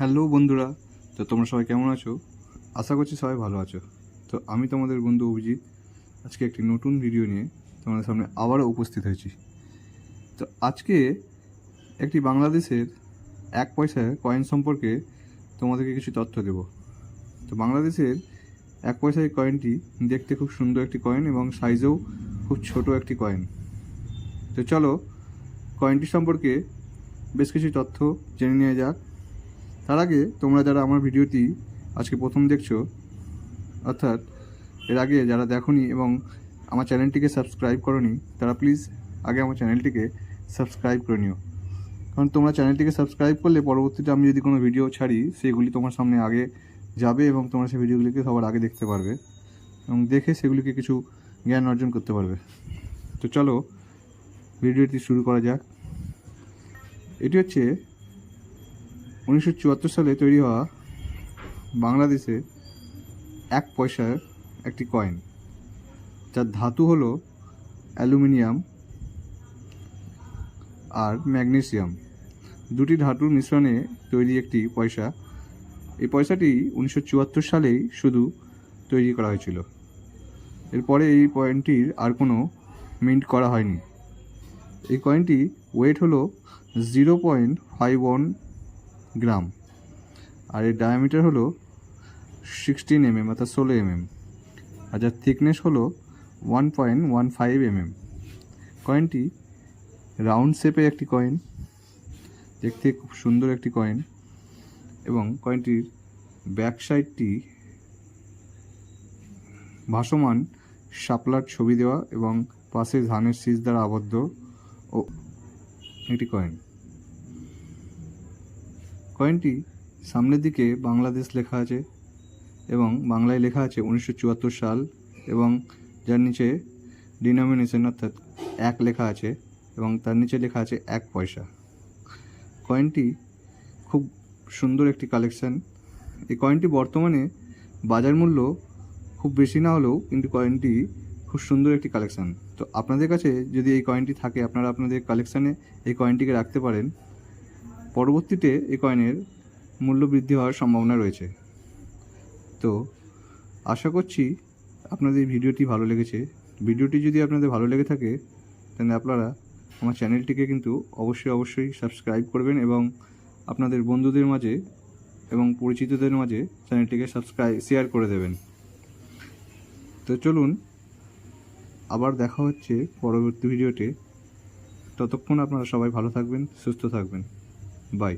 Hello বন্ধুরা, তো তোমরা সবাই কেমন আছো? আশা করছি সবাই ভালো আছো। তো আমি তোমাদের বন্ধু অভিজিৎ। আজকে একটি নতুন ভিডিও নিয়ে তোমাদের সামনে আবারও উপস্থিত হয়েছি। তো আজকে একটি বাংলাদেশের এক পয়সার কয়েন সম্পর্কে তোমাদেরকে কিছু তথ্য দেব। তো বাংলাদেশের এক পয়সার এই কয়েনটি দেখতে খুব সুন্দর একটি কয়েন এবং সাইজেও খুব ছোট একটি কয়েন তো চলো কয়েনটি সম্পর্কে বেশ কিছু তথ্য জেনে নেওয়া যাক। তার আগে তোমরা যারা আমার ভিডিওটি আজকে প্রথম দেখছ, অর্থাৎ এর আগে যারা দেখোনি এবং আমার চ্যানেলটিকে সাবস্ক্রাইব করনি, তারা প্লিজ আগে আমার চ্যানেলটিকে সাবস্ক্রাইব করে নিও। কারণ তোমরা চ্যানেলটিকে সাবস্ক্রাইব করলে পরবর্তীতে আমি যদি কোনো ভিডিও ছাড়ি, সেগুলি তোমার সামনে আগে যাবে এবং তোমরা সেই ভিডিওগুলিকে সবার আগে দেখতে পারবে এবং দেখে সেগুলিকে কিছু জ্ঞান অর্জন করতে পারবে। তো চলো, ভিডিওটি শুরু করা যাক। এটি হচ্ছে উনিশশো চুয়াত্তর সালে তৈরি হওয়া বাংলাদেশে এক পয়সার একটি কয়েন। যার ধাতু হলো অ্যালুমিনিয়াম আর ম্যাগনেসিয়াম। দুটি ধাতুর মিশ্রণে তৈরি একটি পয়সা। এই পয়সাটি উনিশশো চুয়াত্তর সালেই শুধু তৈরি করা হয়েছিল। এরপরে এই কয়েনটির আর কোনো মিন্ট করা হয়নি। এই কয়েনটি ওয়েট হলো zero point five one gram. আর এর ডায়ামিটার হলো সিক্সটিন এমএম অর্থাৎ ষোলো এমএম আর যার থিকনেস হলো one point one five MM কয়েনটি রাউন্ড শেপে একটি কয়েন দেখতে খুব সুন্দর একটি কয়েন এবং কয়েনটির ব্যাক সাইডটি ভাসমান শাপলার ছবি দেওয়া এবং পাশে ধানের শীষ দ্বারা আবদ্ধ ও একটি কয়েন কয়েনটি সামনের দিকে বাংলাদেশ লেখা আছে এবং বাংলায় লেখা আছে উনিশশো চুয়াত্তর সাল এবং যার নিচে ডিনোমিনেশন অর্থাৎ এক লেখা আছে এবং তার নিচে লেখা আছে এক পয়সা। কয়েনটি খুব সুন্দর একটি কালেকশান এই কয়েনটি বর্তমানে বাজার মূল্য খুব বেশি না হলেও কিন্তু কয়েনটি খুব সুন্দর একটি কালেকশান তো আপনাদের কাছে যদি এই কয়েনটি থাকে, আপনারা আপনাদের কালেকশানে এই কয়েনটিকে রাখতে পারেন। পরবর্তীতে এ কয়েনের মূল্য বৃদ্ধি হওয়ার সম্ভাবনা রয়েছে। তো, আশা করছি আপনাদের ভিডিওটি ভালো লেগেছে। ভিডিওটি যদি আপনাদের ভালো লেগে থাকে, তাহলে আপনারা আমার চ্যানেলটিকে কিন্তু অবশ্যই অবশ্যই সাবস্ক্রাইব করবেন এবং আপনাদের বন্ধুদের মাঝে এবং পরিচিতদের মাঝে চ্যানেলটিকে সাবস্ক্রাইব শেয়ার করে দেবেন। তো চলুন, আবার দেখা হচ্ছে পরবর্তী ভিডিওতে। ততক্ষণ আপনারা সবাই ভালো থাকবেন, সুস্থ থাকবেন। Bye.